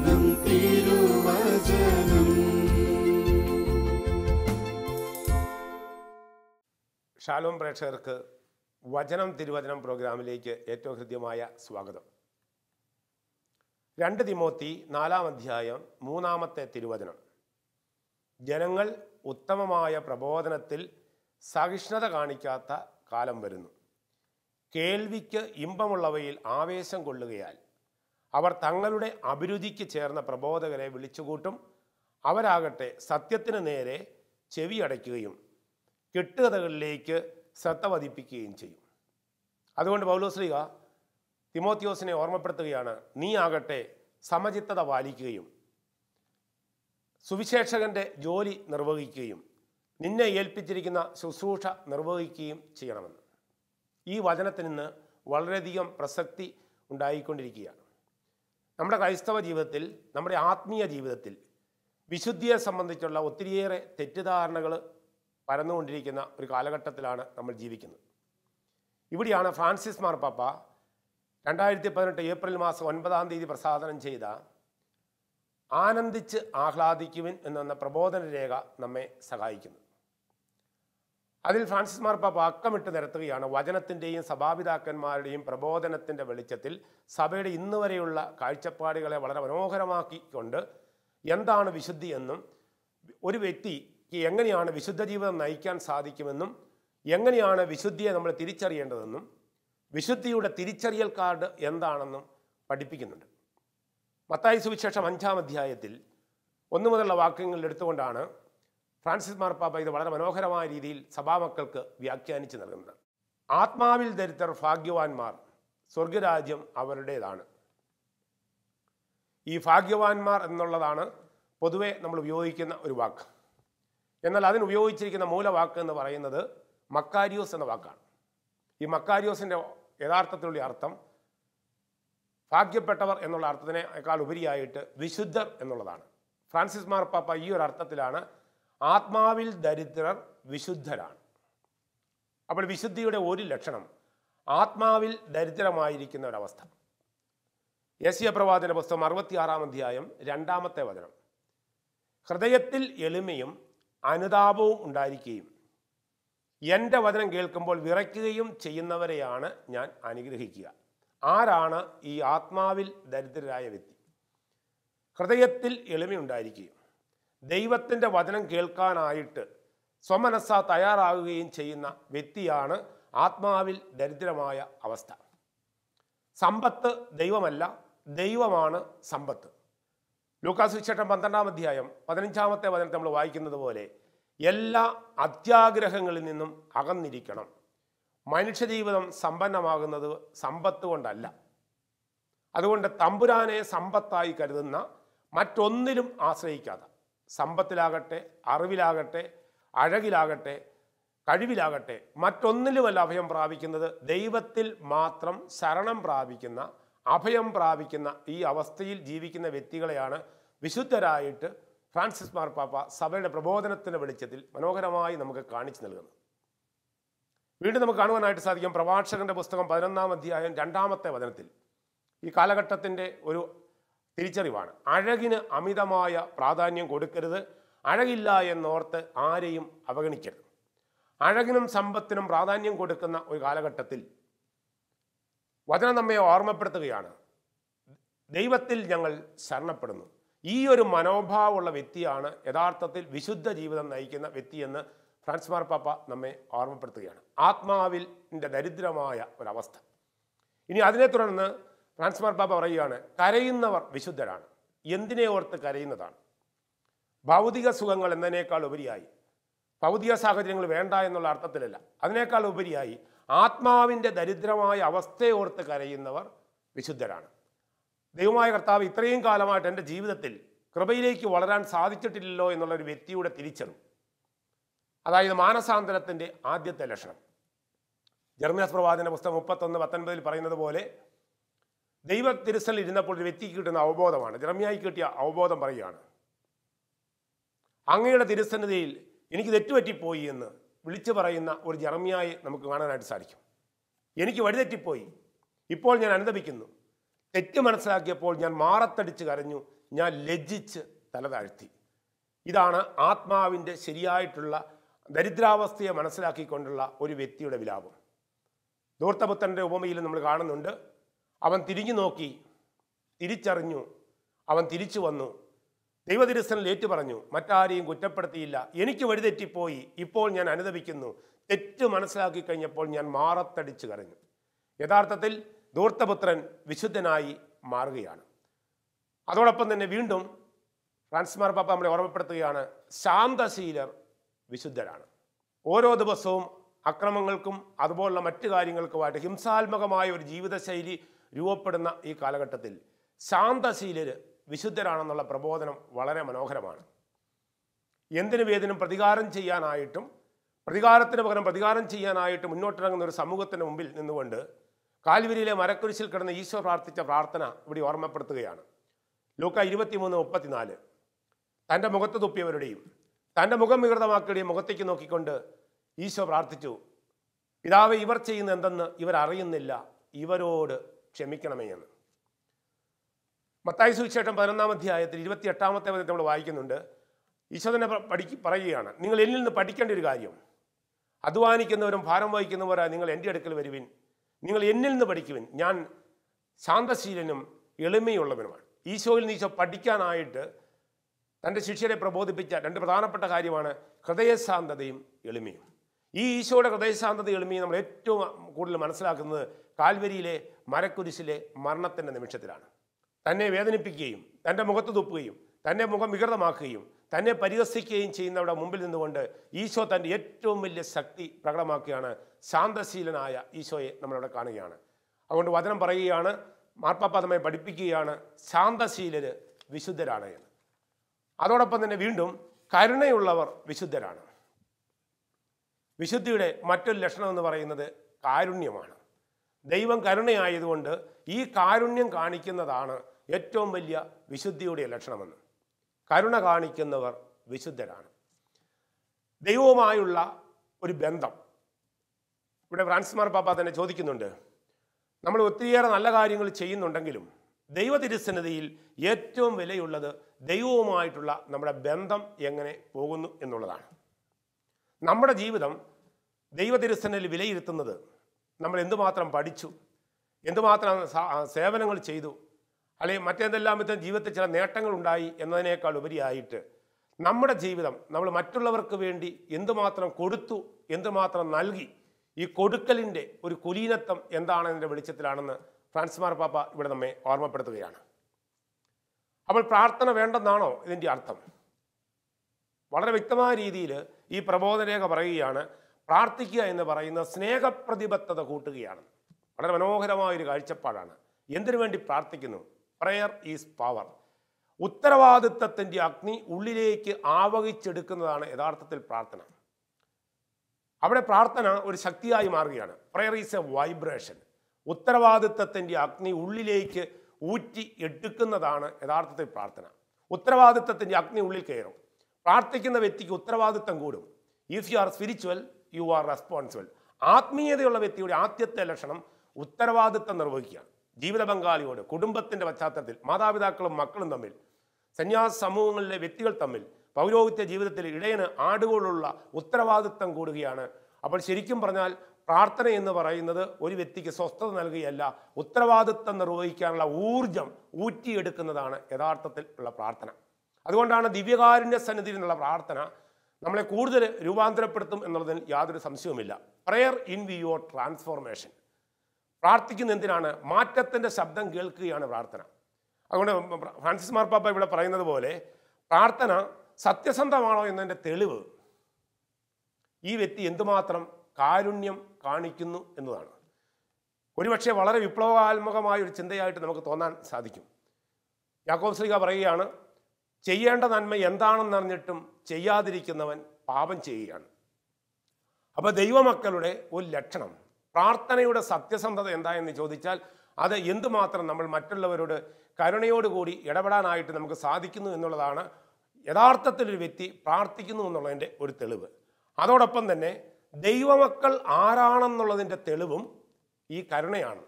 വചനം തിരുവചനം. ഷാലോം പ്രേക്ഷകർക്ക് വചനം തിരുവചനം പ്രോഗ്രാമിലേക്ക് ഏറ്റവും ഹൃദ്യമായ സ്വാഗതം. രണ്ട് തിമോത്തി നാലാം അധ്യായം മൂന്നാമത്തെ തിരുവചനം. ജനങ്ങൾ ഉത്തമമായ പ്രബോധനത്തിൽ സഹിഷ്ണുത കാണിക്കാത്ത കാലം വരുന്നു. കേൾവിക്ക് ഇമ്പമുള്ളവയിൽ ആവേശം കൊള്ളുകയാൽ അവർ തങ്ങളുടെ അഭിരുചിക്ക് ചേർന്ന പ്രബോധകരെ വിളിച്ചുകൂട്ടും. അവരാകട്ടെ സത്യത്തിന് നേരെ ചെവി അടയ്ക്കുകയും കെട്ടുകഥകളിലേക്ക് ശ്രദ്ധ പതിപ്പിക്കുകയും ചെയ്യും. അതുകൊണ്ട് പൗലോസ്ലിക തിമോത്യോസിനെ ഓർമ്മപ്പെടുത്തുകയാണ് നീ ആകട്ടെ സമചിത്തത പാലിക്കുകയും സുവിശേഷകന്റെ ജോലി നിർവഹിക്കുകയും നിന്നെ ഏൽപ്പിച്ചിരിക്കുന്ന ശുശ്രൂഷ നിർവഹിക്കുകയും ചെയ്യണമെന്ന്. ഈ വചനത്തിൽ നിന്ന് വളരെയധികം പ്രസക്തി ഉണ്ടായിക്കൊണ്ടിരിക്കുകയാണ്. നമ്മുടെ ക്രൈസ്തവ ജീവിതത്തിൽ നമ്മുടെ ആത്മീയ ജീവിതത്തിൽ വിശുദ്ധിയെ സംബന്ധിച്ചുള്ള ഒത്തിരിയേറെ തെറ്റിദ്ധാരണകൾ പരന്നുകൊണ്ടിരിക്കുന്ന ഒരു കാലഘട്ടത്തിലാണ് നമ്മൾ ജീവിക്കുന്നത്. ഇവിടെയാണ് ഫ്രാൻസിസ് മാർപ്പാപ്പ രണ്ടായിരത്തി പതിനെട്ട് ഏപ്രിൽ മാസം ഒൻപതാം തീയതി പ്രസാദനം ചെയ്ത ആനന്ദിച്ച് ആഹ്ലാദിക്കുവിൻ എന്ന പ്രബോധന രേഖ നമ്മെ സഹായിക്കുന്നു. അതിൽ ഫ്രാൻസിസ് മാർപ്പാപ്പ അക്കമിട്ട് നിരത്തുകയാണ്. വചനത്തിന്റെയും സഭാപിതാക്കന്മാരുടെയും പ്രബോധനത്തിന്റെ വെളിച്ചത്തിൽ സഭയുടെ ഇന്ന് വരെയുള്ള കാഴ്ചപ്പാടുകളെ വളരെ മനോഹരമാക്കിക്കൊണ്ട് എന്താണ് വിശുദ്ധി എന്നും ഒരു വ്യക്തിക്ക് എങ്ങനെയാണ് വിശുദ്ധ ജീവിതം നയിക്കാൻ സാധിക്കുമെന്നും എങ്ങനെയാണ് വിശുദ്ധിയെ നമ്മൾ തിരിച്ചറിയേണ്ടതെന്നും വിശുദ്ധിയുടെ തിരിച്ചറിയൽ കാർഡ് എന്താണെന്നും പഠിപ്പിക്കുന്നുണ്ട്. മത്തായി സുവിശേഷം അഞ്ചാം അധ്യായത്തിൽ ഒന്നു മുതലുള്ള വാക്യങ്ങളിൽ എടുത്തുകൊണ്ടാണ് ഫ്രാൻസിസ് മാർപ്പാപ്പ ഇത് വളരെ മനോഹരമായ രീതിയിൽ സഭാമക്കൾക്ക് വ്യാഖ്യാനിച്ച് നൽകുന്നത് ആത്മാവിൽ ദരിദ്രർ ഭാഗ്യവാന്മാർ സ്വർഗരാജ്യം അവരുടേതാണ്. ഈ ഭാഗ്യവാന്മാർ എന്നുള്ളതാണ് പൊതുവെ നമ്മൾ ഉപയോഗിക്കുന്ന ഒരു വാക്ക്. എന്നാൽ അതിന് ഉപയോഗിച്ചിരിക്കുന്ന മൂലവാക്ക് എന്ന് പറയുന്നത് മക്കാരിയോസ് എന്ന വാക്കാണ്. ഈ മക്കാരിയോസിന്റെ യഥാർത്ഥത്തിലുള്ള അർത്ഥം ഭാഗ്യപ്പെട്ടവർ എന്നുള്ള അർത്ഥത്തിനേക്കാൾ ഉപരിയായിട്ട് വിശുദ്ധർ എന്നുള്ളതാണ്. ഫ്രാൻസിസ് മാർപ്പാപ്പ ഈ ഒരു അർത്ഥത്തിലാണ് ആത്മാവിൽ ദരിദ്രർ വിശുദ്ധരാണ്. അപ്പോൾ വിശുദ്ധിയുടെ ഒരു ലക്ഷണം ആത്മാവിൽ ദരിദ്രമായിരിക്കുന്ന ഒരവസ്ഥ. യേശിയ പ്രവാചന പുസ്തകം അറുപത്തിയാറാം അധ്യായം രണ്ടാമത്തെ വചനം. ഹൃദയത്തിൽ എളിമയും അനുതാപവും ഉണ്ടായിരിക്കുകയും എന്റെ വചനം കേൾക്കുമ്പോൾ വിറയ്ക്കുകയും ചെയ്യുന്നവരെയാണ് ഞാൻ അനുഗ്രഹിക്കുക. ആരാണ് ഈ ആത്മാവിൽ ദരിദ്രരായ വ്യക്തി? ഹൃദയത്തിൽ എളിമയുണ്ടായിരിക്കുകയും ദൈവത്തിന്റെ വചനം കേൾക്കാനായിട്ട് സ്വമനസ്സ തയ്യാറാകുകയും ചെയ്യുന്ന വ്യക്തിയാണ് ആത്മാവിൽ ദരിദ്രമായ അവസ്ഥ. സമ്പത്ത് ദൈവമല്ല ദൈവമാണ് സമ്പത്ത്. ലൂക്കാസ് വിശേഷം പന്ത്രണ്ടാം അധ്യായം പതിനഞ്ചാമത്തെ വചനത്തെ നമ്മൾ വായിക്കുന്നത് പോലെ എല്ലാ അത്യാഗ്രഹങ്ങളിൽ നിന്നും അകന്നിരിക്കണം. മനുഷ്യജീവിതം സമ്പന്നമാകുന്നത് സമ്പത്ത് കൊണ്ടല്ല. അതുകൊണ്ട് തമ്പുരാനെ സമ്പത്തായി കരുതുന്ന മറ്റൊന്നിലും ആശ്രയിക്കാതെ സമ്പത്തിലാകട്ടെ അറിവിലാകട്ടെ അഴകിലാകട്ടെ കഴിവിലാകട്ടെ മറ്റൊന്നിലുമല്ല അഭയം പ്രാപിക്കുന്നത്. ദൈവത്തിൽ മാത്രം ശരണം പ്രാപിക്കുന്ന അഭയം പ്രാപിക്കുന്ന ഈ അവസ്ഥയിൽ ജീവിക്കുന്ന വ്യക്തികളെയാണ് വിശുദ്ധരായിട്ട് ഫ്രാൻസിസ് മാർപ്പാപ്പ സഭയുടെ പ്രബോധനത്തിന്റെ വെളിച്ചത്തിൽ മനോഹരമായി നമുക്ക് കാണിച്ചു നൽകുന്നത്. വീണ്ടും നമുക്ക് കാണുവാനായിട്ട് സാധിക്കും പ്രഭാഷകന്റെ പുസ്തകം പതിനൊന്നാം അധ്യായം രണ്ടാമത്തെ വചനത്തിൽ. ഈ കാലഘട്ടത്തിന്റെ ഒരു തിരിച്ചറിവാണ്. അഴകിന് അമിതമായ പ്രാധാന്യം കൊടുക്കരുത്. അഴകില്ല എന്നോർത്ത് ആരെയും അവഗണിക്കരുത്. അഴകിനും സമ്പത്തിനും പ്രാധാന്യം കൊടുക്കുന്ന ഒരു കാലഘട്ടത്തിൽ വചനം നമ്മെ ഓർമ്മപ്പെടുത്തുകയാണ്. ദൈവത്തിൽ ഞങ്ങൾ ശരണപ്പെടുന്നു. ഈ ഒരു മനോഭാവമുള്ള വ്യക്തിയാണ് യഥാർത്ഥത്തിൽ വിശുദ്ധ ജീവിതം നയിക്കുന്ന വ്യക്തിയെന്ന് ഫ്രാൻസ് മാർപ്പാപ്പ നമ്മെ ഓർമ്മപ്പെടുത്തുകയാണ്. ആത്മാവിൽ ദരിദ്രമായ ഒരവസ്ഥ. ഇനി അതിനെ തുടർന്ന് ഫ്രാൻസ് ബാബ പറയുകയാണ് കരയുന്നവർ വിശുദ്ധരാണ്. എന്തിനെ ഓർത്ത് കരയുന്നതാണ്? ഭൗതിക സുഖങ്ങൾ എന്നതിനേക്കാൾ ഉപരിയായി. ഭൗതിക സാഹചര്യങ്ങൾ വേണ്ട എന്നുള്ള അർത്ഥത്തിലല്ല. അതിനേക്കാൾ ഉപരിയായി ആത്മാവിന്റെ ദരിദ്രമായ അവസ്ഥയെ ഓർത്ത് കരയുന്നവർ വിശുദ്ധരാണ്. ദൈവമായ കർത്താവ് ഇത്രയും കാലമായിട്ട് എന്റെ ജീവിതത്തിൽ കൃപയിലേക്ക് വളരാൻ സാധിച്ചിട്ടില്ലല്ലോ എന്നുള്ളൊരു വ്യക്തിയുടെ തിരിച്ചറിവ്. അതായത് മാനസാന്തരത്തിന്റെ ആദ്യത്തെ ലക്ഷണം. ജർമ്മിയാസ് പ്രവാചന പുസ്തകം മുപ്പത്തൊന്ന് പത്തൊൻപതിൽ പറയുന്നത് പോലെ ദൈവ തിരുസലിൽ ഇരുന്നപ്പോൾ ഒരു വ്യക്തിക്ക് കിട്ടുന്ന അവബോധമാണ്. ജർമ്മിയായി കിട്ടിയ അവബോധം പറയുകയാണ്. അങ്ങയുടെ തിരുസന്നിധിയിൽ എനിക്ക് തെറ്റുപറ്റിപ്പോയി എന്ന് വിളിച്ചു പറയുന്ന ഒരു ജർമ്മിയായി നമുക്ക് കാണാനായിട്ട് സാധിക്കും. എനിക്ക് വഴിതെറ്റിപ്പോയി. ഇപ്പോൾ ഞാൻ അനുദപിക്കുന്നു. തെറ്റ് മനസ്സിലാക്കിയപ്പോൾ ഞാൻ മാറത്തടിച്ച് കരഞ്ഞു. ഞാൻ ലജ്ജിച്ച് തലതാഴ്ത്തി ഇതാണ് ആത്മാവിന്റെ ശരിയായിട്ടുള്ള ദരിദ്രാവസ്ഥയെ മനസ്സിലാക്കിക്കൊണ്ടുള്ള ഒരു വ്യക്തിയുടെ വിലാപം. ധൂർത്തപുത്രന്റെ ഉപമയിൽ നമ്മൾ കാണുന്നുണ്ട്. അവൻ തിരിഞ്ഞു നോക്കി തിരിച്ചറിഞ്ഞു അവൻ തിരിച്ചു വന്നു. ദൈവതിരസ്ഥനിൽ ഏറ്റു പറഞ്ഞു മറ്റാരെയും കുറ്റപ്പെടുത്തിയില്ല. എനിക്ക് വഴിതെറ്റിപ്പോയി ഇപ്പോൾ ഞാൻ അനുദപിക്കുന്നു. തെറ്റ് മനസ്സിലാക്കി കഴിഞ്ഞപ്പോൾ ഞാൻ മാറത്തടിച്ചു കരഞ്ഞു. യഥാർത്ഥത്തിൽ ദൂർത്തപുത്രൻ വിശുദ്ധനായി മാറുകയാണ്. അതോടൊപ്പം തന്നെ വീണ്ടും ഫ്രാൻസ്മാർ പാപ്പ നമ്മളെ ഓർമ്മപ്പെടുത്തുകയാണ് ശാന്തശീലർ വിശുദ്ധരാണ്. ഓരോ ദിവസവും അക്രമങ്ങൾക്കും അതുപോലുള്ള മറ്റു കാര്യങ്ങൾക്കുമായിട്ട് ഹിംസാത്മകമായ ഒരു ജീവിതശൈലി രൂപപ്പെടുന്ന ഈ കാലഘട്ടത്തിൽ ശാന്തശീലർ വിശുദ്ധരാണെന്നുള്ള പ്രബോധനം വളരെ മനോഹരമാണ്. എന്തിനു വേദിനും പ്രതികാരം ചെയ്യാനായിട്ടും പ്രതികാരത്തിന് പകരം പ്രതികാരം ചെയ്യാനായിട്ട് മുന്നോട്ടിറങ്ങുന്ന ഒരു സമൂഹത്തിന് മുമ്പിൽ നിന്നുകൊണ്ട് കാൽവരിയിലെ മരക്കുരിശിൽ കിടന്ന് ഈശോ പ്രാർത്ഥിച്ച പ്രാർത്ഥന ഇവിടെ ഓർമ്മപ്പെടുത്തുകയാണ്. ലൂക്ക ഇരുപത്തിമൂന്ന് മുപ്പത്തിനാല്. തന്റെ മുഖത്ത് തുപ്പിയവരുടെയും തന്റെ മുഖം വികൃതമാക്കിയുടെയും മുഖത്തേക്ക് നോക്കിക്കൊണ്ട് ഈശോ പ്രാർത്ഥിച്ചു പിതാവ് ഇവർ ചെയ്യുന്ന എന്തെന്ന് ഇവർ അറിയുന്നില്ല ഇവരോട് ക്ഷമിക്കണമേ എന്ന് മത്തായി സുവിശേഷം പതിനൊന്നാം അധ്യായത്തിൽ ഇരുപത്തി എട്ടാമത്തെ വചനത്തിൽ നമ്മൾ വായിക്കുന്നുണ്ട്. ഈശോ തന്നെ പഠിക്ക് പറയുകയാണ് നിങ്ങൾ എന്നിൽ നിന്ന് പഠിക്കേണ്ട ഒരു കാര്യം. അധ്വാനിക്കുന്നവരും ഭാരം വഹിക്കുന്നവരാ നിങ്ങൾ എന്റെ അടുക്കൽ വരുവിൻ. നിങ്ങൾ എന്നിൽ നിന്ന് പഠിക്കുവിൻ. ഞാൻ ശാന്തശീലനും എളിമയുള്ളവനുമാണ്. ഈശോയിൽ നിന്ന് ഈശോ പഠിക്കാനായിട്ട് തന്റെ ശിഷ്യരെ പ്രബോധിപ്പിച്ച രണ്ട് പ്രധാനപ്പെട്ട കാര്യമാണ് ഹൃദയശാന്തതയും എളിമയും. ഈ ഈശോയുടെ ഹൃദയശാന്തത എളിമയും നമ്മൾ ഏറ്റവും കൂടുതൽ മനസ്സിലാക്കുന്നത് കാൽവരിയിലെ മരക്കുരിശിലെ മരണത്തിന്റെ നിമിഷത്തിലാണ്. തന്നെ വേദനിപ്പിക്കുകയും തന്റെ മുഖത്ത് തുപ്പുകയും തന്നെ മുഖം വികൃതമാക്കുകയും തന്നെ പരിഹസിക്കുകയും ചെയ്യുന്നവരുടെ മുമ്പിൽ നിന്നുകൊണ്ട് ഈശോ തന്റെ ഏറ്റവും വലിയ ശക്തി പ്രകടമാക്കുകയാണ്. ശാന്തശീലനായ ഈശോയെ നമ്മളവിടെ കാണുകയാണ്. അതുകൊണ്ട് വചനം പറയുകയാണ് മാർപ്പാപ്പ നമ്മെ പഠിപ്പിക്കുകയാണ് ശാന്തശീലര് വിശുദ്ധരാണ് എന്ന്. അതോടൊപ്പം തന്നെ വീണ്ടും കരുണയുള്ളവർ വിശുദ്ധരാണ്. വിശുദ്ധിയുടെ മറ്റൊരു ലക്ഷണം എന്ന് പറയുന്നത് കാരുണ്യമാണ്. ദൈവം കരുണയായതുകൊണ്ട് ഈ കാരുണ്യം കാണിക്കുന്നതാണ് ഏറ്റവും വലിയ വിശുദ്ധിയുടെ ലക്ഷണമെന്ന്. കരുണ കാണിക്കുന്നവർ വിശുദ്ധരാണ്. ദൈവവുമായുള്ള ഒരു ബന്ധം. ഇവിടെ ഫ്രാൻസ് മാർ പാപ്പ തന്നെ ചോദിക്കുന്നുണ്ട് നമ്മൾ ഒത്തിരിയേറെ നല്ല കാര്യങ്ങൾ ചെയ്യുന്നുണ്ടെങ്കിലും ദൈവ തിരുസന്നിധിയിൽ ഏറ്റവും വിലയുള്ളത് ദൈവവുമായിട്ടുള്ള നമ്മുടെ ബന്ധം എങ്ങനെ പോകുന്നു എന്നുള്ളതാണ്. നമ്മുടെ ജീവിതം ദൈവ തിരുസന്നിധിയിൽ വിലയിരുത്തുന്നത് നമ്മൾ എന്തുമാത്രം പഠിച്ചു എന്തുമാത്രം സേവനങ്ങൾ ചെയ്തു? അല്ലെങ്കിൽ മറ്റേതെല്ലാം വിധം ജീവിതത്തിൽ ചില നേട്ടങ്ങൾ ഉണ്ടായി എന്നതിനേക്കാൾ ഉപരിയായിട്ട് നമ്മുടെ ജീവിതം നമ്മൾ മറ്റുള്ളവർക്ക് വേണ്ടി എന്തുമാത്രം കൊടുത്തു എന്തുമാത്രം നൽകി ഈ കൊടുക്കലിന്റെ ഒരു കുലീനത്വം എന്താണെന്നതിന്റെ വെളിച്ചത്തിലാണെന്ന് ഫ്രാൻസ് മാർ പാപ്പ ഇവിടെ നമ്മെ ഓർമ്മപ്പെടുത്തുകയാണ്. അപ്പോൾ പ്രാർത്ഥന വേണ്ടെന്നാണോ ഇതിന്റെ അർത്ഥം? വളരെ വ്യക്തമായ രീതിയിൽ ഈ പ്രബോധരേഖ പറയുകയാണ് പ്രാർത്ഥിക്കുക എന്ന് പറയുന്ന സ്നേഹപ്രതിബദ്ധത കൂട്ടുകയാണ്. വളരെ മനോഹരമായ ഒരു കാഴ്ചപ്പാടാണ്. എന്തിനു വേണ്ടി പ്രാർത്ഥിക്കുന്നു? പ്രെയർ ഈസ് പവർ ഉത്തരവാദിത്തത്തിന്റെ അഗ്നി ഉള്ളിലേക്ക് ആവഹിച്ചെടുക്കുന്നതാണ് യഥാർത്ഥത്തിൽ പ്രാർത്ഥന. അവിടെ പ്രാർത്ഥന ഒരു ശക്തിയായി മാറുകയാണ്. പ്രെയർ ഈസ് എ വൈബ്രേഷൻ ഉത്തരവാദിത്തത്തിന്റെ അഗ്നി ഉള്ളിലേക്ക് ഊറ്റി എടുക്കുന്നതാണ് യഥാർത്ഥത്തിൽ പ്രാർത്ഥന. ഉത്തരവാദിത്തത്തിന്റെ അഗ്നി ഉള്ളിൽ കയറും. പ്രാർത്ഥിക്കുന്ന വ്യക്തിക്ക് ഉത്തരവാദിത്തം കൂടും. If you are spiritual you are responsible ആത്മീയതയുള്ള വ്യക്തിയുടെ ആദ്യത്തെ ലക്ഷണം ഉത്തരവാദിത്തം നിർവഹിക്കുക ജീവിത പങ്കാളിയോട് കുടുംബത്തിന്റെ പശ്ചാത്തലത്തിൽ മാതാപിതാക്കളും മക്കളും തമ്മിൽ സന്യാസ സമൂഹങ്ങളിലെ വ്യക്തികൾ തമ്മിൽ പൗരോഹിത്യ ജീവിതത്തിൽ ഇടയന് ആടുകളുള്ള ഉത്തരവാദിത്തം കൂടുകയാണ്. അപ്പോൾ ശരിക്കും പറഞ്ഞാൽ പ്രാർത്ഥന എന്ന് പറയുന്നത് ഒരു വ്യക്തിക്ക് സ്വസ്ഥത നൽകുകയല്ല ഉത്തരവാദിത്തം നിർവഹിക്കാനുള്ള ഊർജം ഊറ്റിയെടുക്കുന്നതാണ് യഥാർത്ഥത്തിൽ ഉള്ള പ്രാർത്ഥന. അതുകൊണ്ടാണ് ദിവ്യകാരുണ്യ സന്നിധിയിൽ നിന്നുള്ള പ്രാർത്ഥന നമ്മളെ കൂടുതൽ രൂപാന്തരപ്പെടുത്തും എന്നുള്ളതിൽ യാതൊരു സംശയവുമില്ല. Prayer in we your transformation പ്രാർത്ഥിക്കുന്ന എന്തിനാണ്? മാറ്റത്തിന്റെ ശബ്ദം കേൾക്കുകയാണ് പ്രാർത്ഥന. അതുകൊണ്ട് ഫ്രാൻസിസ് മാർപ്പാപ്പ ഇവിടെ പറയുന്നത് പോലെ പ്രാർത്ഥന സത്യസന്ധമാണോ എന്നതിന്റെ തെളിവ് ഈ വ്യക്തി എന്തുമാത്രം കാരുണ്യം കാണിക്കുന്നു എന്നതാണ്. ഒരുപക്ഷെ വളരെ വിപ്ലവാത്മകമായ ഒരു ചിന്തയായിട്ട് നമുക്ക് തോന്നാൻ സാധിക്കും. യാക്കോബ് ശ്രീക പറയുകയാണ് ചെയ്യേണ്ട നന്മ എന്താണെന്ന് എന്താണെന്നറിഞ്ഞിട്ടും ചെയ്യാതിരിക്കുന്നവൻ പാപം ചെയ്യുകയാണ്. അപ്പോൾ ദൈവമക്കളുടെ ഒരു ലക്ഷണം പ്രാർത്ഥനയുടെ സത്യസന്ധത എന്താ എന്ന് ചോദിച്ചാൽ അത് എന്തുമാത്രം നമ്മൾ മറ്റുള്ളവരോട് കരുണയോടുകൂടി ഇടപെടാനായിട്ട് നമുക്ക് സാധിക്കുന്നു എന്നുള്ളതാണ് യഥാർത്ഥത്തിൽ ഒരു വ്യക്തി പ്രാർത്ഥിക്കുന്നു എന്നുള്ളതിന്റെ ഒരു തെളിവ്. അതോടൊപ്പം തന്നെ ദൈവമക്കൾ ആരാണെന്നുള്ളതിന്റെ തെളിവും ഈ കരുണയാണ്.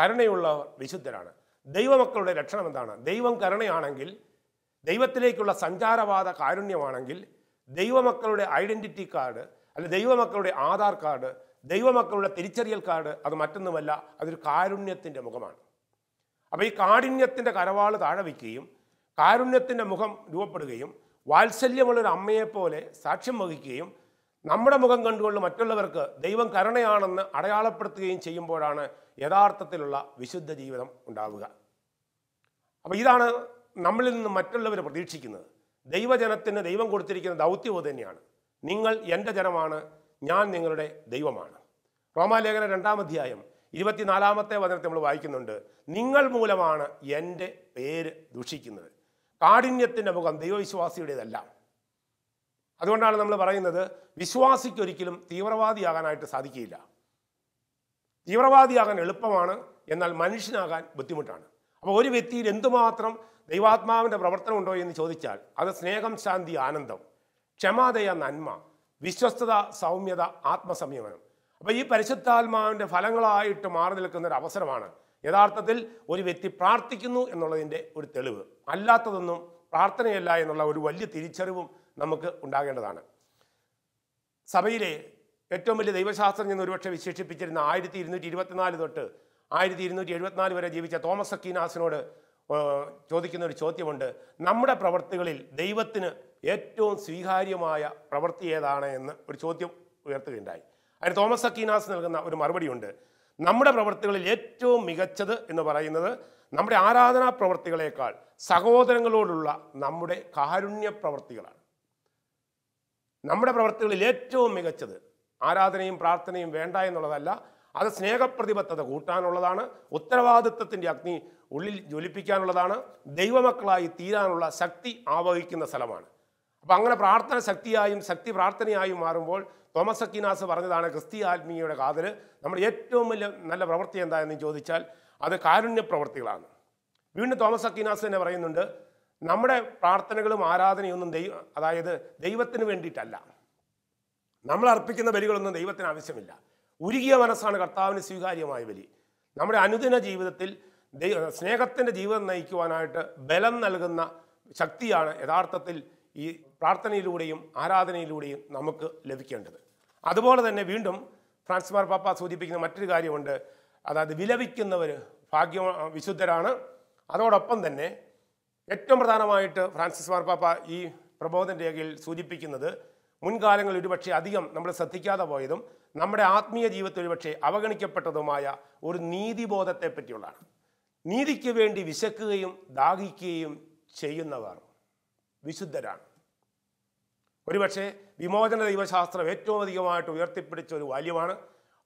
കരുണയുള്ള വിശുദ്ധരാണ്. ദൈവമക്കളുടെ ലക്ഷണം എന്താണ്? ദൈവം കരുണയാണെങ്കിൽ ദൈവത്തിലേക്കുള്ള സഞ്ചാരവാദ കാരുണ്യമാണെങ്കിൽ ദൈവമക്കളുടെ ഐഡന്റിറ്റി കാർഡ് അല്ലെ ദൈവമക്കളുടെ ആധാർ കാർഡ് ദൈവമക്കളുടെ തിരിച്ചറിയൽ കാർഡ് അത് മറ്റൊന്നുമല്ല അതൊരു കാരുണ്യത്തിന്റെ മുഖമാണ്. അപ്പോൾ ഈ കാഠിന്യത്തിന്റെ കരവാൾ താഴെ വയ്ക്കുകയും കാരുണ്യത്തിന്റെ മുഖം രൂപപ്പെടുകയും വാത്സല്യമുള്ളൊരു അമ്മയെപ്പോലെ സാക്ഷ്യം വഹിക്കുകയും നമ്മുടെ മുഖം കണ്ടുകൊണ്ട് മറ്റുള്ളവർക്ക് ദൈവം കരുണയാണെന്ന് അടയാളപ്പെടുത്തുകയും ചെയ്യുമ്പോഴാണ് യഥാർത്ഥത്തിലുള്ള വിശുദ്ധ ജീവിതം ഉണ്ടാവുക. അപ്പോൾ ഇതാണ് നമ്മളിൽ നിന്ന് മറ്റുള്ളവർ പ്രതീക്ഷിക്കുന്നത്. ദൈവജനത്തിന് ദൈവം കൊടുത്തിരിക്കുന്ന ദൗത്യവും തന്നെയാണ്. നിങ്ങൾ എന്റെ ജനമാണ് ഞാൻ നിങ്ങളുടെ ദൈവമാണ്. റോമാലേഖന രണ്ടാം അധ്യായം ഇരുപത്തിനാലാമത്തെ വചനത്തെ നമ്മൾ വായിക്കുന്നുണ്ട് നിങ്ങൾ മൂലമാണ് എന്റെ പേര് ദുഷിക്കുന്നത്. കാഠിന്യത്തിന്റെ മുഖം ദൈവവിശ്വാസിയുടേതല്ല. അതുകൊണ്ടാണ് നമ്മൾ പറയുന്നത് വിശ്വാസിക്കൊരിക്കലും തീവ്രവാദിയാകാനായിട്ട് സാധിക്കില്ല തീവ്രവാദിയാകാൻ എളുപ്പമാണ് എന്നാൽ മനുഷ്യനാകാൻ ബുദ്ധിമുട്ടാണ്. അപ്പോൾ ഒരു വ്യക്തിയിൽ എന്തുമാത്രം ദൈവാത്മാവിന്റെ പ്രവർത്തനം ഉണ്ടോ എന്ന് ചോദിച്ചാൽ അത് സ്നേഹം ശാന്തി ആനന്ദം ക്ഷമാതയ നന്മ വിശ്വസ്തത സൗമ്യത ആത്മസംയമനം. അപ്പോൾ ഈ പരിശുദ്ധാത്മാവിന്റെ ഫലങ്ങളായിട്ട് മാറി നിൽക്കുന്ന ഒരു അവസരമാണ് യഥാർത്ഥത്തിൽ ഒരു വ്യക്തി പ്രാർത്ഥിക്കുന്നു എന്നുള്ളതിന്റെ ഒരു തെളിവ്. അല്ലാത്തതൊന്നും പ്രാർത്ഥനയല്ല എന്നുള്ള ഒരു വലിയ തിരിച്ചറിവും നമുക്ക് ഉണ്ടാകേണ്ടതാണ്. സഭയിലെ ഏറ്റവും വലിയ ദൈവശാസ്ത്രം എന്ന് ഒരുപക്ഷെ വിശേഷിപ്പിച്ചിരുന്ന ആയിരത്തി ഇരുന്നൂറ്റി ഇരുപത്തിനാല് തൊട്ട് ആയിരത്തി ഇരുന്നൂറ്റി എഴുപത്തിനാല് വരെ ജീവിച്ച തോമസ് അക്കീനാസിനോട് ചോദിക്കുന്ന ഒരു ചോദ്യമുണ്ട്. നമ്മുടെ പ്രവർത്തികളിൽ ദൈവത്തിന് ഏറ്റവും സ്വീകാര്യമായ പ്രവൃത്തി ഏതാണ്? എന്ന് ഒരു ചോദ്യം ഉയർത്തുകയുണ്ടായി. അതിന് തോമസ് അക്കീനാസ് നൽകുന്ന ഒരു മറുപടിയുണ്ട്. നമ്മുടെ പ്രവർത്തികളിൽ ഏറ്റവും മികച്ചത് എന്ന് പറയുന്നത് നമ്മുടെ ആരാധനാ പ്രവർത്തികളേക്കാൾ സഹോദരങ്ങളോടുള്ള നമ്മുടെ കാരുണ്യ പ്രവർത്തികളാണ്. നമ്മുടെ പ്രവർത്തികളിൽ ഏറ്റവും മികച്ചത് ആരാധനയും പ്രാർത്ഥനയും വേണ്ട എന്നുള്ളതല്ല അത് സ്നേഹപ്രതിബദ്ധത കൂട്ടാനുള്ളതാണ് ഉത്തരവാദിത്വത്തിന്റെ അഗ്നി ഉള്ളിൽ ജ്വലിപ്പിക്കാനുള്ളതാണ് ദൈവമക്കളായി തീരാനുള്ള ശക്തി ആവഹിക്കുന്ന സ്ഥലമാണ്. അപ്പോൾ അങ്ങനെ പ്രാർത്ഥന ശക്തിയായും ശക്തി പ്രാർത്ഥനയായും മാറുമ്പോൾ തോമസ് അക്കിനാസ് പറഞ്ഞതാണ് ക്രിസ്തീയ ആത്മീയയുടെ കാതൽ നമ്മുടെ ഏറ്റവും വലിയ നല്ല പ്രവൃത്തി എന്താ എന്ന് ചോദിച്ചാൽ അത് കാരുണ്യ പ്രവൃത്തികളാണ്. വീണ്ടും തോമസ് അക്കിനാസ് തന്നെ പറയുന്നുണ്ട് നമ്മുടെ പ്രാർത്ഥനകളും ആരാധനയൊന്നും ദൈവ അതായത് ദൈവത്തിന് വേണ്ടിയിട്ടല്ല. നമ്മൾ അർപ്പിക്കുന്ന ബലികളൊന്നും ദൈവത്തിന് ആവശ്യമില്ല. ഉരുകിയ മനസ്സാണ് കർത്താവിന് സ്വീകാര്യമായ ബലി. നമ്മുടെ അനുദിന ജീവിതത്തിൽ സ്നേഹത്തിന്റെ ജീവിതം നയിക്കുവാനായിട്ട് ബലം നൽകുന്ന ശക്തിയാണ് യഥാർത്ഥത്തിൽ ഈ പ്രാർത്ഥനയിലൂടെയും ആരാധനയിലൂടെയും നമുക്ക് ലഭിക്കേണ്ടത്. അതുപോലെ തന്നെ വീണ്ടും ഫ്രാൻസ് മാർ പാപ്പ സൂചിപ്പിക്കുന്ന മറ്റൊരു കാര്യമുണ്ട്. അതായത് വിലപിക്കുന്നവർ ഭാഗ്യ വിശുദ്ധരാണ്. അതോടൊപ്പം തന്നെ ഏറ്റവും പ്രധാനമായിട്ട് ഫ്രാൻസിസ് മാർപ്പാപ്പ ഈ പ്രബോധന രേഖയിൽ സൂചിപ്പിക്കുന്നത് മുൻകാലങ്ങളിൽ ഒരുപക്ഷെ അധികം നമ്മൾ ശ്രദ്ധിക്കാതെ പോയതും നമ്മുടെ ആത്മീയ ജീവിതത്തിൽ ഒരുപക്ഷെ അവഗണിക്കപ്പെട്ടതുമായ ഒരു നീതിബോധത്തെ പറ്റിയുള്ളതാണ്. നീതിക്ക് വേണ്ടി വിശക്കുകയും ദാഹിക്കുകയും ചെയ്യുന്നവർ വിശുദ്ധരാണ്. ഒരുപക്ഷെ വിമോചന ദൈവശാസ്ത്രം ഏറ്റവും അധികമായിട്ട് ഉയർത്തിപ്പിടിച്ച ഒരു വാല്യമാണ്.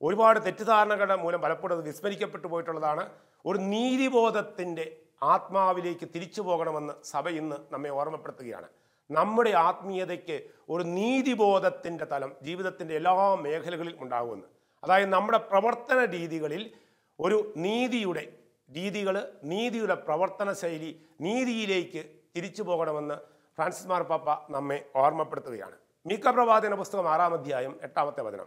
ഒരുപാട് തെറ്റിദ്ധാരണകളുടെ മൂലം പലപ്പോഴും വിസ്മരിക്കപ്പെട്ടു പോയിട്ടുള്ളതാണ്. ഒരു നീതിബോധത്തിന്റെ ആത്മാവിലേക്ക് തിരിച്ചു പോകണമെന്ന് സഭ ഇന്ന് നമ്മെ ഓർമ്മപ്പെടുത്തുകയാണ്. നമ്മുടെ ആത്മീയതയ്ക്ക് ഒരു നീതിബോധത്തിന്റെ തലം ജീവിതത്തിന്റെ എല്ലാ മേഖലകളിലും ഉണ്ടാകുമെന്ന്. അതായത് നമ്മുടെ പ്രവർത്തന രീതികളിൽ ഒരു നീതിയുടെ രീതികൾ നീതിയുടെ പ്രവർത്തന ശൈലി നീതിയിലേക്ക് തിരിച്ചു പോകണമെന്ന് ഫ്രാൻസിസ് മാർപ്പാപ്പ നമ്മെ ഓർമ്മപ്പെടുത്തുകയാണ്. മീക്ക പ്രവാചന പുസ്തകം ആറാം അധ്യായം എട്ടാമത്തെ വചനം.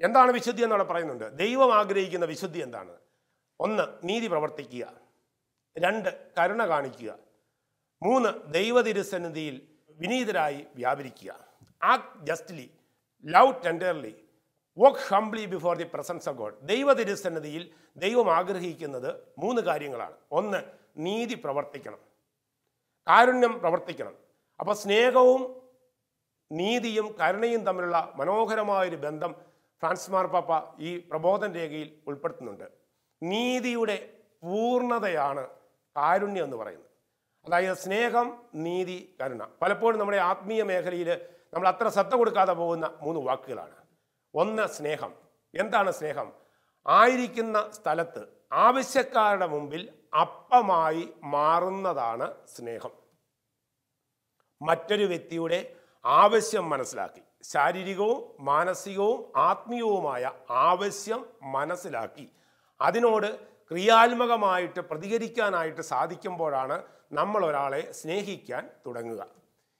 എന്താണ് വിശുദ്ധി എന്നവിടെ പറയുന്നുണ്ട്. ദൈവം ആഗ്രഹിക്കുന്ന വിശുദ്ധി എന്താണ്? ഒന്ന് നീതി പ്രവർത്തിക്കുക. രണ്ട് കരുണ കാണിക്കുക. മൂന്ന് ദൈവതിരുസന്നിധിയിൽ വിനീതരായി വ്യാപരിക്കുക. Act justly love tenderly walk humbly before the presence of God ദൈവതിരുസന്നിധിയിൽ ദൈവം ആഗ്രഹിക്കുന്നത് മൂന്ന് കാര്യങ്ങളാണ്. ഒന്ന് നീതി പ്രവർത്തിക്കണം. കാരുണ്യം പ്രവർത്തിക്കണം. അപ്പോൾ സ്നേഹവും നീതിയും കരുണയും തമ്മിലുള്ള മനോഹരമായൊരു ബന്ധം ഫ്രാൻസ് മാർപ്പാപ്പ ഈ പ്രബോധന രേഖയിൽ ഉൾപ്പെടുത്തുന്നുണ്ട്. നീതിയുടെ പൂർണതയാണ് കാരുണ്യം എന്ന് പറയുന്നത്. അതായത് സ്നേഹം നീതി കരുണ. പലപ്പോഴും നമ്മുടെ ആത്മീയ മേഖലയിൽ നമ്മൾ അത്ര ശ്രദ്ധ കൊടുക്കാതെ പോകുന്ന മൂന്ന് വാക്കുകളാണ്. ഒന്ന് സ്നേഹം. എന്താണ് സ്നേഹം? ആയിരിക്കുന്ന സ്ഥലത്ത് ആവശ്യക്കാരുടെ മുമ്പിൽ അപ്പമായി മാറുന്നതാണ് സ്നേഹം. മറ്റൊരു വ്യക്തിയുടെ ആവശ്യം മനസ്സിലാക്കി. ശാരീരികവും മാനസികവും ആത്മീയവുമായ ആവശ്യം മനസ്സിലാക്കി. അതിനോട് ക്രിയാത്മകമായിട്ട് പ്രതികരിക്കാനായിട്ട് സാധിക്കുമ്പോഴാണ് നമ്മൾ ഒരാളെ സ്നേഹിക്കാൻ തുടങ്ങുക.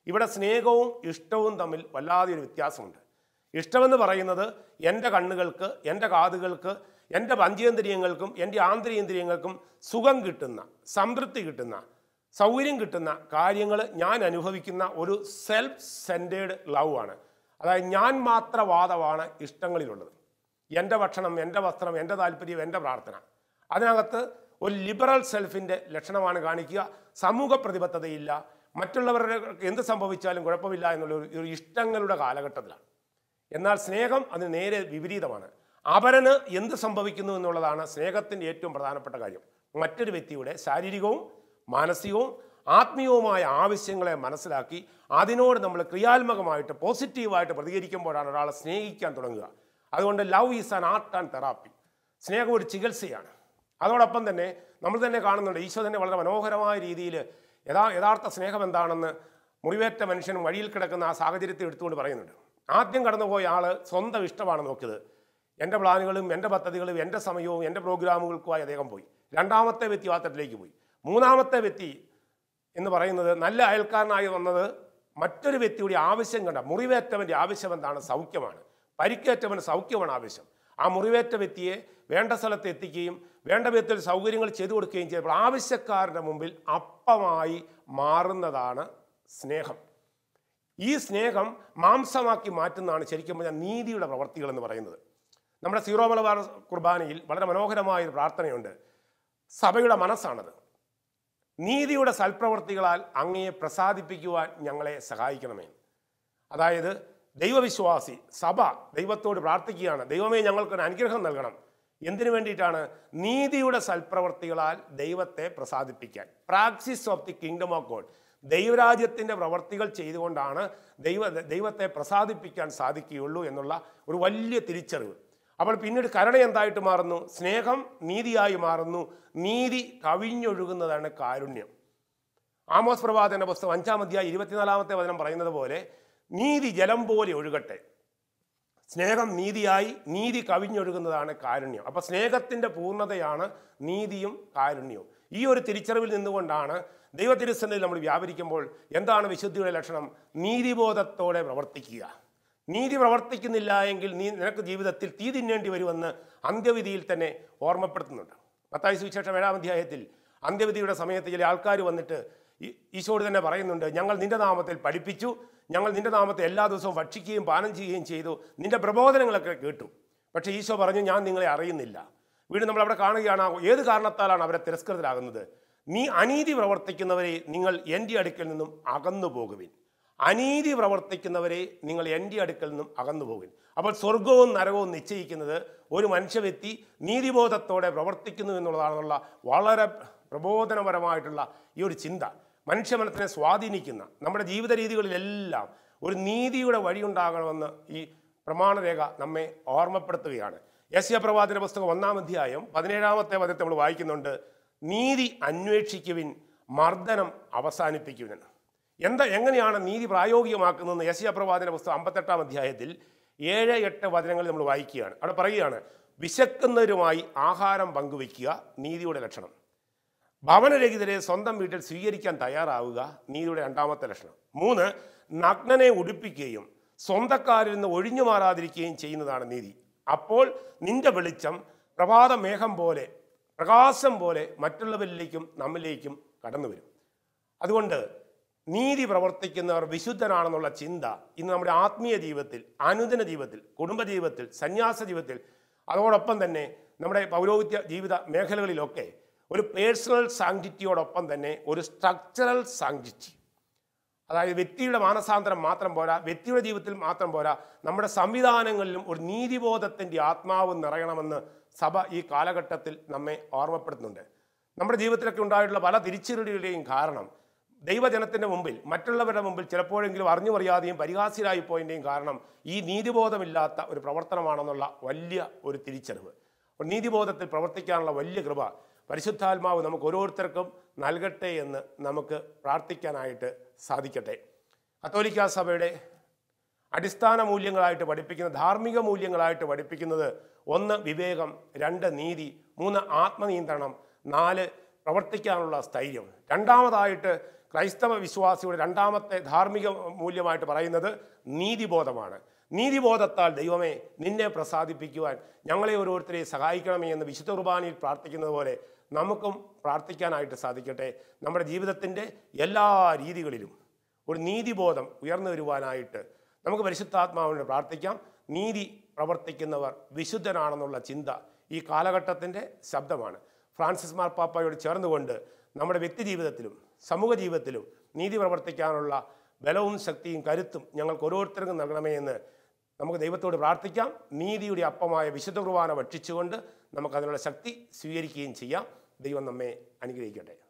ഇവിടെ സ്നേഹവും ഇഷ്ടവും തമ്മിൽ വല്ലാതെ ഒരു വ്യത്യാസമുണ്ട്. ഇഷ്ടമെന്ന് പറയുന്നത് എന്റെ കണ്ണുകൾക്ക് എന്റെ കാതുകൾക്ക് എന്റെ പഞ്ചേന്ദ്രിയങ്ങൾക്കും എന്റെ ആന്തരീന്ദ്രിയങ്ങൾക്കും സുഖം കിട്ടുന്ന സംതൃപ്തി കിട്ടുന്ന സൗകര്യം കിട്ടുന്ന കാര്യങ്ങൾ ഞാൻ അനുഭവിക്കുന്ന ഒരു സെൽഫ് സെന്റേഡ് ലവ് ആണ്. അതായത് ഞാൻ മാത്രവാദമാണ് ഇഷ്ടങ്ങളിലുള്ളത്. എന്റെ ഭക്ഷണം എന്റെ വസ്ത്രം എന്റെ താല്പര്യം എന്റെ പ്രാർത്ഥന. അതിനകത്ത് ഒരു ലിബറൽ സെൽഫിന്റെ ലക്ഷണമാണ് കാണിക്കുക. സമൂഹ പ്രതിബദ്ധതയില്ല. മറ്റുള്ളവരുടെ എന്ത് സംഭവിച്ചാലും കുഴപ്പമില്ല എന്നുള്ള ഒരു ഇഷ്ടങ്ങളുടെ കാലഘട്ടത്തിലാണ്. എന്നാൽ സ്നേഹം അതിന് നേരെ വിപരീതമാണ്. അവരന് എന്ത് സംഭവിക്കുന്നു എന്നുള്ളതാണ് സ്നേഹത്തിന്റെ ഏറ്റവും പ്രധാനപ്പെട്ട കാര്യം. മറ്റൊരു വ്യക്തിയുടെ ശാരീരികവും മാനസികവും ആത്മീയവുമായ ആവശ്യങ്ങളെ മനസ്സിലാക്കി അതിനോട് നമ്മൾ ക്രിയാത്മകമായിട്ട് പോസിറ്റീവായിട്ട് പ്രതികരിക്കുമ്പോഴാണ് ഒരാളെ സ്നേഹിക്കാൻ തുടങ്ങുക. അതുകൊണ്ട് love is an art and therapy. സ്നേഹം ഒരു ചികിത്സയാണ്. അതോടൊപ്പം തന്നെ നമ്മൾ തന്നെ കാണുന്നുണ്ട് ഈശോ തന്നെ വളരെ മനോഹരമായ രീതിയിൽ യഥാ യഥാർത്ഥ സ്നേഹം എന്താണെന്ന് മുറിവേറ്റ മനുഷ്യൻ വഴിയിൽ കിടക്കുന്ന ആ സാഹചര്യത്തെ എടുത്തുകൊണ്ട് പറയുന്നുണ്ട്. ആദ്യം കടന്നുപോയ ആൾ സ്വന്തം ഇഷ്ടമാണ് നോക്കിയത്. എന്റെ പ്ലാനുകളും എന്റെ പദ്ധതികളും എന്റെ സമയവും എന്റെ പ്രോഗ്രാമുകൾക്കുമായി അദ്ദേഹം പോയി. രണ്ടാമത്തെ വ്യക്തി ആ തട്ടിലേക്ക് പോയി. മൂന്നാമത്തെ വ്യക്തി എന്ന് പറയുന്നത് നല്ല അയൽക്കാരനായി വന്നത് മറ്റൊരു വ്യക്തിയുടെ ആവശ്യം കണ്ട മുറിവേറ്റവന്റെ ആവശ്യം എന്താണ് സൗഖ്യമാണ്. പരിക്കേറ്റവൻ സൗഖ്യമാണ് ആവശ്യം. ആ മുറിവേറ്റ വ്യക്തിയെ വേണ്ട സ്ഥലത്ത് എത്തിക്കുകയും വേണ്ട വിധത്തിൽ സൗകര്യങ്ങൾ ചെയ്തു കൊടുക്കുകയും ചെയ്തപ്പോൾ ആവശ്യക്കാരുടെ മുമ്പിൽ അപ്പമായി മാറുന്നതാണ് സ്നേഹം. ഈ സ്നേഹം മാംസമാക്കി മാറ്റുന്നതാണ് ശരിക്കും പറഞ്ഞാൽ നീതിയുടെ പ്രവർത്തികൾ എന്ന് പറയുന്നത്. നമ്മുടെ സീറോ മലബാർ കുർബാനയിൽ വളരെ മനോഹരമായ ഒരു പ്രാർത്ഥനയുണ്ട്. സഭയുടെ മനസ്സാണത്. നീതിയുടെ സൽപ്രവർത്തികളാൽ അങ്ങയെ പ്രസാദിപ്പിക്കുവാൻ ഞങ്ങളെ സഹായിക്കണമേ. അതായത് ദൈവവിശ്വാസി സഭ ദൈവത്തോട് പ്രാർത്ഥിക്കുകയാണ്. ദൈവമേ ഞങ്ങൾക്കൊരു അനുഗ്രഹം നൽകണം. എന്തിനു വേണ്ടിയിട്ടാണ്? നീതിയുടെ സൽപ്രവർത്തികളാൽ ദൈവത്തെ പ്രസാദിപ്പിക്കാൻ. Praxis of the kingdom of God ദൈവരാജ്യത്തിന്റെ പ്രവർത്തികൾ ചെയ്തുകൊണ്ടാണ് ദൈവ ദൈവത്തെ പ്രസാദിപ്പിക്കാൻ സാധിക്കുകയുള്ളൂ എന്നുള്ള ഒരു വലിയ തിരിച്ചറിവ്. അപ്പോൾ പിന്നീട് കരുണ എന്തായിട്ട് മാറുന്നു? സ്നേഹം നീതിയായി മാറുന്നു. നീതി കവിഞ്ഞൊഴുകുന്നതാണ് കാരുണ്യം. ആമോസ് പ്രവാചകന്റെ പുസ്തകം അഞ്ചാം അധ്യായം ഇരുപത്തിനാലാമത്തെ വചനം പറയുന്നത് പോലെ നീതി ജലം പോലെ ഒഴുകട്ടെ. സ്നേഹം നീതിയായി നീതി കവിഞ്ഞൊഴുകുന്നതാണ് കാരുണ്യം. അപ്പൊ സ്നേഹത്തിന്റെ പൂർണതയാണ് നീതിയും കാരുണ്യവും. ഈ ഒരു തിരിച്ചറിവിൽ നിന്നുകൊണ്ടാണ് ദൈവത്തിരുസന്നിൽ നമ്മൾ വ്യാപരിക്കുമ്പോൾ എന്താണ് വിശുദ്ധിയുടെ ലക്ഷണം? നീതിബോധത്തോടെ പ്രവർത്തിക്കുക. നീതി പ്രവർത്തിക്കുന്നില്ല എങ്കിൽ നീ നിനക്ക് ജീവിതത്തിൽ തീ തിന്നേണ്ടി വരുമെന്ന് അന്ത്യവിധിയിൽ തന്നെ ഓർമ്മപ്പെടുത്തുന്നുണ്ട്. പത്തായി സുവിശേഷം ഏഴാം അധ്യായത്തിൽ അന്ത്യവിധിയുടെ സമയത്ത് ചില ആൾക്കാർ വന്നിട്ട് ഈശോട് തന്നെ പറയുന്നുണ്ട് ഞങ്ങൾ നിന്റെ നാമത്തിൽ പഠിപ്പിച്ചു ഞങ്ങൾ നിന്റെ നാമത്തെ എല്ലാ ദിവസവും ഭക്ഷിക്കുകയും പാനം ചെയ്യുകയും ചെയ്തു നിന്റെ പ്രബോധനങ്ങളൊക്കെ കേട്ടു. പക്ഷേ ഈശോ പറഞ്ഞു ഞാൻ നിങ്ങളെ അറിയുന്നില്ല. വീണ്ടും നമ്മൾ അവിടെ കാണുകയാണ് ഏത് കാരണത്താലാണ് അവരെ തിരസ്കൃതരാകുന്നത്? നീ അനീതി പ്രവർത്തിക്കുന്നവരെ നിങ്ങൾ എന്റെ അടുക്കൽ നിന്നും അകന്നു പോകുവിൻ. അനീതി പ്രവർത്തിക്കുന്നവരെ നിങ്ങൾ എന്റെ അടുക്കൽ നിന്നും അകന്നു പോകുവിൻ. അപ്പോൾ സ്വർഗവും നരകവും നിശ്ചയിക്കുന്നത് ഒരു മനുഷ്യവ്യക്തി നീതിബോധത്തോടെ പ്രവർത്തിക്കുന്നു എന്നുള്ളതാണെന്നുള്ള വളരെ പ്രബോധനപരമായിട്ടുള്ള ഈ ഒരു ചിന്ത. മനുഷ്യമനത്തിനെ സ്വാധീനിക്കുന്ന നമ്മുടെ ജീവിത രീതികളിലെല്ലാം ഒരു നീതിയുടെ വഴിയുണ്ടാകണമെന്ന് ഈ പ്രമാണരേഖ നമ്മെ ഓർമ്മപ്പെടുത്തുകയാണ്. യസ്യ പ്രവാചന പുസ്തകം ഒന്നാം അധ്യായം പതിനേഴാമത്തെ പദത്തെ നമ്മൾ വായിക്കുന്നുണ്ട്. നീതി അന്വേഷിക്കുവിൻ മർദ്ദനം അവസാനിപ്പിക്കുവിൻ. എന്താ എങ്ങനെയാണ് നീതി പ്രായോഗികമാക്കുന്നതെന്ന് യസ്യ പ്രവാചന പുസ്തകം അമ്പത്തെട്ടാം അധ്യായത്തിൽ ഏഴ് എട്ട് വചനങ്ങൾ നമ്മൾ വായിക്കുകയാണ്. അവിടെ പറയുകയാണ് വിശക്കുന്നവരുമായി ആഹാരം പങ്കുവയ്ക്കുക നീതിയുടെ ലക്ഷണം. ഭവനരഹിതരെ സ്വന്തം വീട്ടിൽ സ്വീകരിക്കാൻ തയ്യാറാവുക നീതിയുടെ രണ്ടാമത്തെ ലക്ഷണം. മൂന്ന് നഗ്നനെ ഉടുപ്പിക്കുകയും സ്വന്തക്കാരിൽ നിന്ന് ഒഴിഞ്ഞു മാറാതിരിക്കുകയും ചെയ്യുന്നതാണ് നീതി. അപ്പോൾ നിന്റെ വെളിച്ചം പ്രഭാത മേഘം പോലെ പ്രകാശം പോലെ മറ്റുള്ളവരിലേക്കും നമ്മിലേക്കും കടന്നു വരും അതുകൊണ്ട് നീതി പ്രവർത്തിക്കുന്നവർ വിശുദ്ധനാണെന്നുള്ള ചിന്ത ഇന്ന് നമ്മുടെ ആത്മീയ ജീവിതത്തിൽ അനുദിന ജീവിതത്തിൽ കുടുംബ ജീവിതത്തിൽ സന്യാസ ജീവിതത്തിൽ അതോടൊപ്പം തന്നെ നമ്മുടെ പൗരോഹിത്യ ജീവിത മേഖലകളിലൊക്കെ ഒരു പേഴ്സണൽ സാങ്ക്ടിറ്റിയോടൊപ്പം തന്നെ ഒരു സ്ട്രക്ചറൽ സാങ്ക്ടിറ്റി അതായത് വ്യക്തിയുടെ മാനസാന്തരം മാത്രം പോരാ വ്യക്തിയുടെ ജീവിതത്തിൽ മാത്രം പോരാ നമ്മുടെ സംവിധാനങ്ങളിലും ഒരു നീതിബോധത്തിന്റെ ആത്മാവ് നിറയണമെന്ന് സഭ ഈ കാലഘട്ടത്തിൽ നമ്മെ ഓർമ്മപ്പെടുത്തുന്നുണ്ട്. നമ്മുടെ ജീവിതത്തിലൊക്കെ ഉണ്ടായിട്ടുള്ള പല തിരിച്ചറിയുടെയും കാരണം ദൈവജനത്തിന്റെ മുമ്പിൽ മറ്റുള്ളവരുടെ മുമ്പിൽ ചിലപ്പോഴെങ്കിലും അറിഞ്ഞു അറിയാതെയും പരിഹാസ്യരായി പോയതിന്റെയും കാരണം ഈ നീതിബോധമില്ലാത്ത ഒരു പ്രവർത്തനമാണെന്നുള്ള വലിയ ഒരു തിരിച്ചറിവ്. നീതിബോധത്തിൽ പ്രവർത്തിക്കാനുള്ള വലിയ കൃപ പരിശുദ്ധാത്മാവ് നമുക്ക് ഓരോരുത്തർക്കും നൽകട്ടെ എന്ന് നമുക്ക് പ്രാർത്ഥിക്കാനായിട്ട് സാധിക്കട്ടെ. കത്തോലിക്ക സഭയുടെ അടിസ്ഥാന മൂല്യങ്ങളായിട്ട് പഠിപ്പിക്കുന്ന ധാർമ്മിക മൂല്യങ്ങളായിട്ട് പഠിപ്പിക്കുന്നത് ഒന്ന് വിവേകം രണ്ട് നീതി മൂന്ന് ആത്മനിയന്ത്രണം നാല് പ്രവർത്തിക്കാനുള്ള സ്ഥൈര്യം. രണ്ടാമതായിട്ട് ക്രൈസ്തവ വിശ്വാസിയുടെ രണ്ടാമത്തെ ധാർമ്മിക മൂല്യമായിട്ട് പറയുന്നത് നീതിബോധമാണ്. നീതിബോധത്താൽ ദൈവമേ നിന്നെ പ്രസാദിപ്പിക്കുവാൻ ഞങ്ങളെ ഓരോരുത്തരെ സഹായിക്കണമേ എന്ന് വിശുദ്ധ കുർബാനയിൽ പ്രാർത്ഥിക്കുന്നത് പോലെ നമുക്കും പ്രാർത്ഥിക്കാനായിട്ട് സാധിക്കട്ടെ. നമ്മുടെ ജീവിതത്തിന്റെ എല്ലാ രീതികളിലും ഒരു നീതിബോധം ഉയർന്നു വരുവാനായിട്ട് നമുക്ക് പരിശുദ്ധാത്മാവിനോട് പ്രാർത്ഥിക്കാം. നീതി പ്രവർത്തിക്കുന്നവർ വിശുദ്ധനാണെന്നുള്ള ചിന്ത ഈ കാലഘട്ടത്തിന്റെ ശബ്ദമാണ്. ഫ്രാൻസിസ് മാർപ്പാപ്പയോട് ചേർന്നുകൊണ്ട് നമ്മുടെ വ്യക്തി ജീവിതത്തിലും സമൂഹ ജീവിതത്തിലും നീതി പ്രവർത്തിക്കാനുള്ള ബലവും ശക്തിയും കരുത്തും ഞങ്ങൾക്ക് ഓരോരുത്തർക്കും നൽകണമേ എന്ന് നമുക്ക് ദൈവത്തോട് പ്രാർത്ഥിക്കാം. നീതിയുടെ അപ്പമായ വിശുദ്ധ കുർബാന ഭക്ഷിച്ചുകൊണ്ട് നമുക്കതിനുള്ള ശക്തി സ്വീകരിക്കുകയും ചെയ്യാം. ദൈവം നമ്മെ അനുഗ്രഹിക്കട്ടെ.